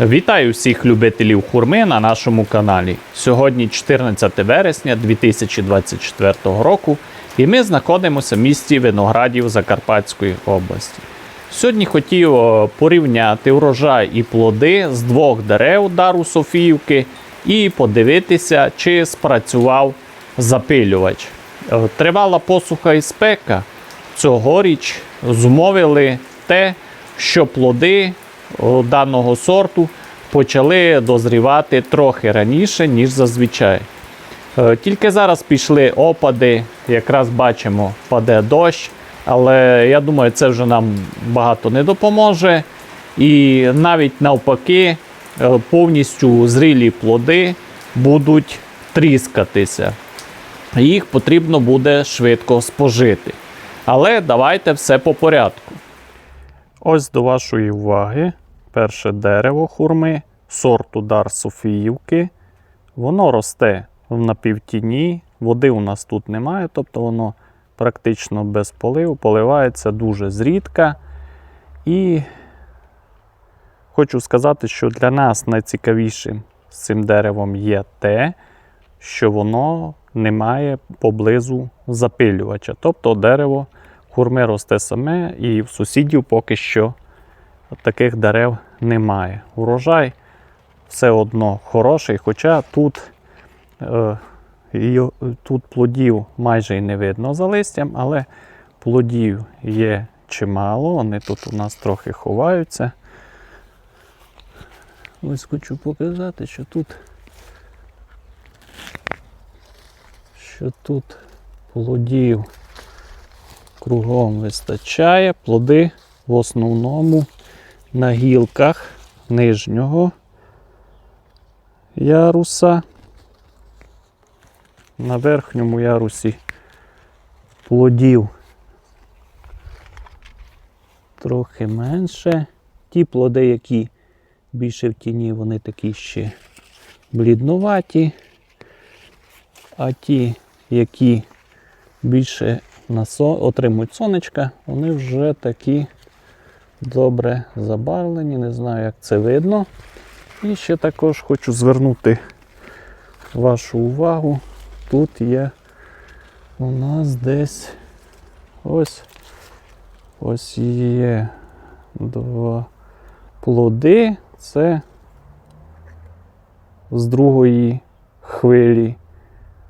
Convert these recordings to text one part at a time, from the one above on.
Вітаю всіх любителів хурми на нашому каналі. Сьогодні 14 вересня 2024 року, і ми знаходимося в місті Виноградів Закарпатської області. Сьогодні хотів е, порівняти урожай і плоди з двох дерев Дару Софіївки і подивитися, чи спрацював запилювач. Е, Тривала посуха і спека цьогоріч зумовили те, що плоди даного сорту почали дозрівати трохи раніше, ніж зазвичай. Е, Тільки зараз пішли опади, якраз бачимо, паде дощ, але я думаю, це вже нам багато не допоможе. І навіть навпаки, е, повністю зрілі плоди будуть тріскатися. Їх потрібно буде швидко спожити. Але давайте все по порядку. Ось до вашої уваги перше дерево хурми сорту Дар Софіївки. Воно росте в напівтіні, води у нас тут немає, тобто воно практично без поливу, поливається дуже зрідка. І хочу сказати, що для нас найцікавішим з цим деревом є те, що воно не має поблизу запилювача. Тобто дерево хурми росте саме, і в сусідів поки що таких дерев немає. Урожай все одно хороший, хоча тут, е, тут плодів майже й не видно за листям, але плодів є чимало, вони тут у нас трохи ховаються. Ось хочу показати, що тут, що тут плодів кругом вистачає. Плоди в основному на гілках нижнього яруса. На верхньому ярусі плодів трохи менше. Ті плоди, які більше в тіні, вони такі ще бліднуваті. А ті, які більше на со... отримують сонечка, вони вже такі добре забарвлені. Не знаю, як це видно. І ще також хочу звернути вашу увагу. Тут є у нас десь ось ось є два плоди. Це з другої хвилі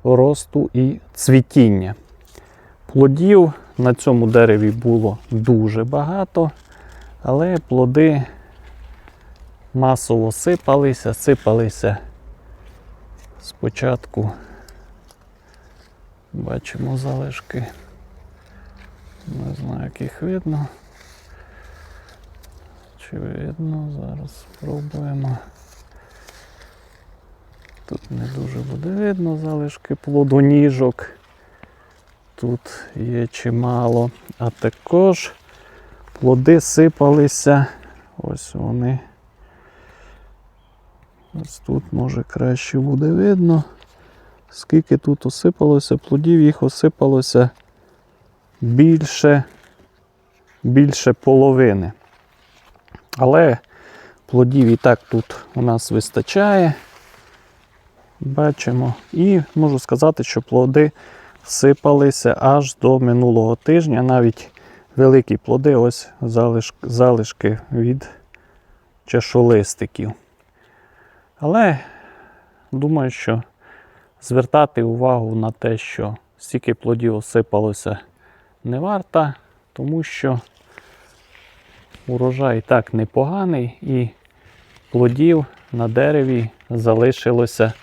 росту і цвітіння. Плодів на цьому дереві було дуже багато, але плоди масово сипалися, сипалися спочатку. Бачимо залишки. Не знаю, як їх видно. Чи видно? Зараз спробуємо. Тут не дуже буде видно залишки плодоніжок. Тут є чимало. А також плоди сипалися. Ось вони. Ось тут може краще буде видно. Скільки тут осипалося плодів, їх осипалося більше, більше половини. Але плодів і так тут у нас вистачає. Бачимо. І можу сказати, що плоди сипалися аж до минулого тижня. Навіть великі плоди, ось залиш, залишки від чашолистиків. Але думаю, що звертати увагу на те, що стільки плодів осипалося, не варто, тому що урожай так непоганий і плодів на дереві залишилося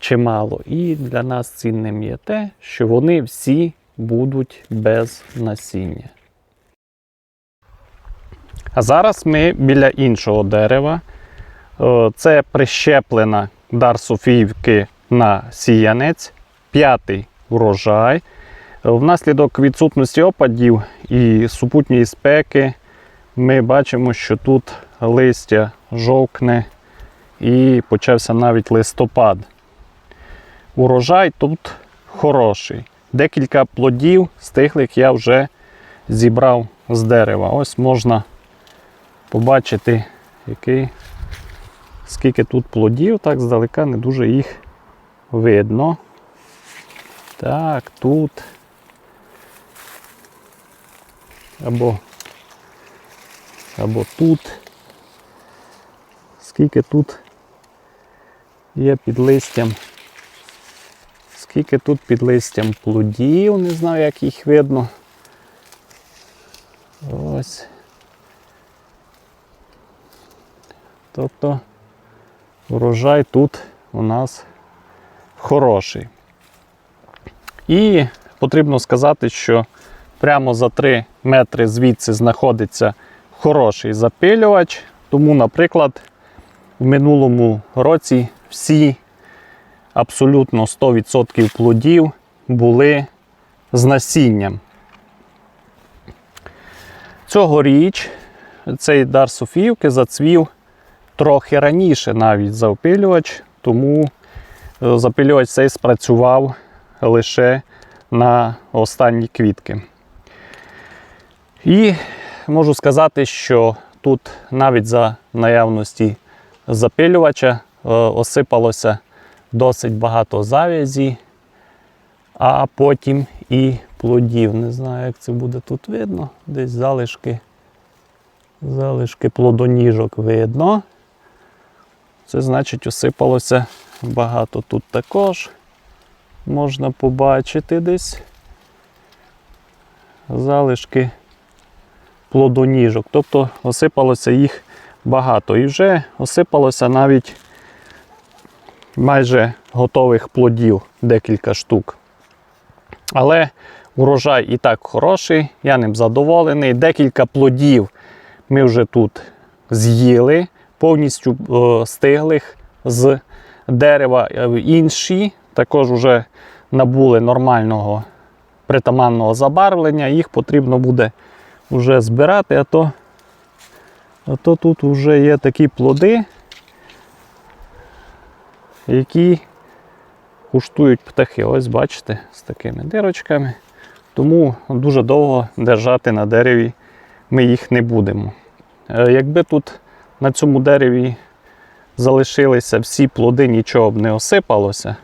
чимало. І для нас цінним є те, що вони всі будуть без насіння. А зараз ми біля іншого дерева. Е, Це прищеплена дар Софіївки на сіянець, п'ятий урожай. Е, Внаслідок відсутності опадів і супутньої спеки ми бачимо, що тут листя жовкне і почався навіть листопад. Урожай тут хороший. Декілька плодів стиглих я вже зібрав з дерева. Ось можна побачити, який скільки тут плодів, так здалека не дуже їх видно. Так, тут. Або, або тут. Скільки тут є під листям. Скільки тут під листям плодів, не знаю, як їх видно. Ось. Тобто урожай тут у нас хороший. І потрібно сказати, що прямо за 3 метри звідси знаходиться хороший запилювач. Тому, наприклад, в минулому році всі абсолютно 100% плодів були з насінням. Цьогоріч цей дар Софіївки зацвів трохи раніше навіть за опилювач, тому е, запилювач цей спрацював лише на останні квітки. І можу сказати, що тут навіть за наявності запилювача е, осипалося досить багато завязі, а потім і плодів. Не знаю, як це буде тут видно. Десь залишки, залишки плодоніжок видно. Це значить осипалося багато тут також. Можна побачити десь залишки плодоніжок. Тобто осипалося їх багато. І вже осипалося навіть майже готових плодів декілька штук. Але урожай і так хороший, я ним задоволений. Декілька плодів ми вже тут з'їли, повністю е, стиглих з дерева. Е, Інші також вже набули нормального притаманного забарвлення. Їх потрібно буде вже збирати, а то, а то тут вже є такі плоди, які куштують птахи. Ось бачите, з такими дирочками. Тому дуже довго держати на дереві ми їх не будемо. Е, Якби тут на цьому дереві залишилися всі плоди, нічого б не осипалося,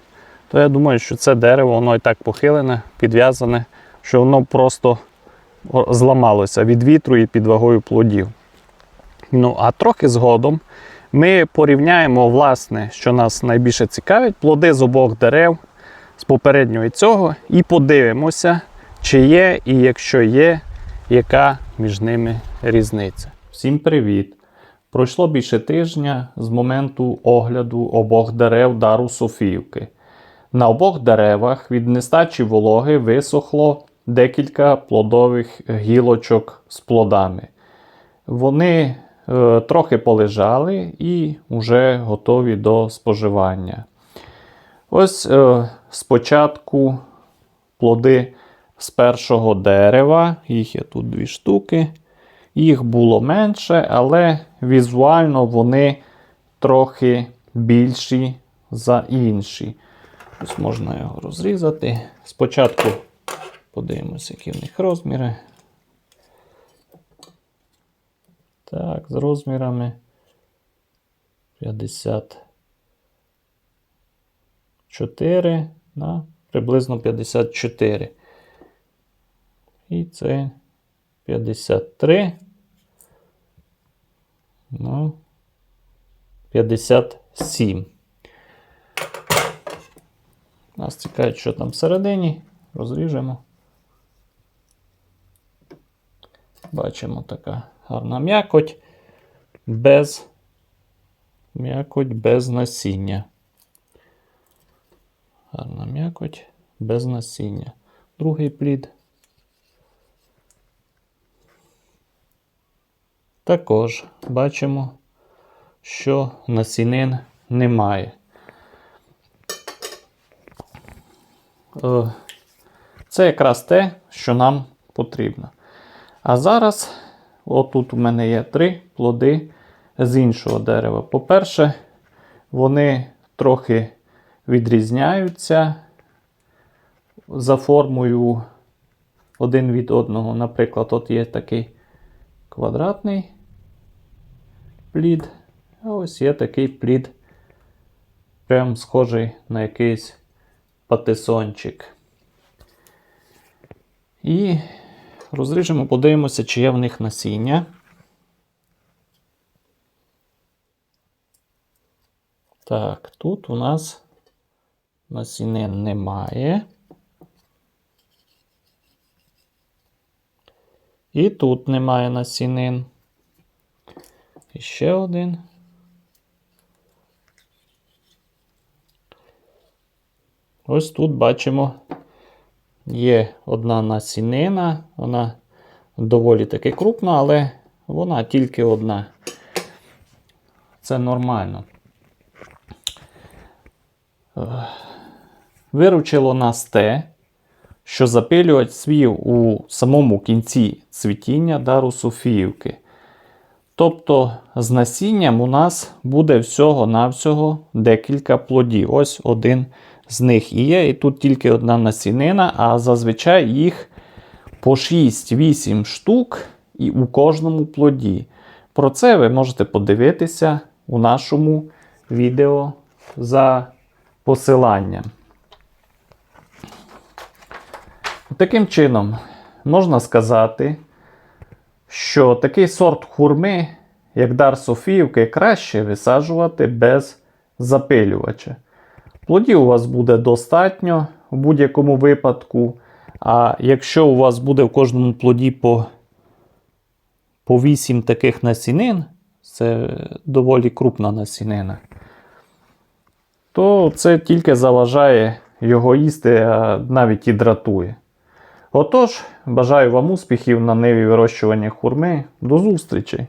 то я думаю, що це дерево воно і так похилене, підв'язане, що воно просто зламалося від вітру і під вагою плодів. Ну, а трохи згодом ми порівняємо, власне, що нас найбільше цікавить, плоди з обох дерев з попереднього і цього, і подивимося, чи є, і якщо є, яка між ними різниця. Всім привіт! Пройшло більше тижня з моменту огляду обох дерев дару Софіївки. На обох деревах від нестачі вологи висохло декілька плодових гілочок з плодами. Вони трохи полежали і вже готові до споживання. Ось е, спочатку плоди з першого дерева, їх є тут дві штуки. Їх було менше, але візуально вони трохи більші за інші. Ось можна його розрізати. Спочатку подивимося, які в них розміри. Так, з розмірами 54 на приблизно 54. І це 53. Ну, 57. Нас цікавить, що там всередині. Розріжемо. Бачимо така гарна м'якоть без м'якоть без насіння. Гарна м'якоть без насіння. Другий плід. Також бачимо, що насінин немає. Е, Це якраз те, що нам потрібно. А зараз, отут у мене є три плоди з іншого дерева. По-перше, вони трохи відрізняються за формою один від одного. Наприклад, от є такий квадратний плід, А ось є такий плід, прям схожий на якийсь патисончик. І розріжемо, подивимося, чи є в них насіння. Так, тут у нас насінин немає. І тут немає насінин. І ще один. Ось тут бачимо, є одна насінина, вона доволі таки крупна, але вона тільки одна. Це нормально. Виручило нас те, що запилювач свів у самому кінці цвітіння дару Софіївки. Тобто з насінням у нас буде всього-навсього декілька плодів. Ось один з них і є. І тут тільки одна насінина, а зазвичай їх по 6-8 штук і у кожному плоді. Про це ви можете подивитися у нашому відео за посиланням. Таким чином, можна сказати, що такий сорт хурми, як дар Софіївки, краще висаджувати без запилювача. Плодів у вас буде достатньо в будь-якому випадку. А якщо у вас буде в кожному плоді по, по 8 таких насінин, це доволі крупна насінина, то це тільки заважає його їсти, а навіть і дратує. Отож, бажаю вам успіхів на ниві вирощування хурми. До зустрічі!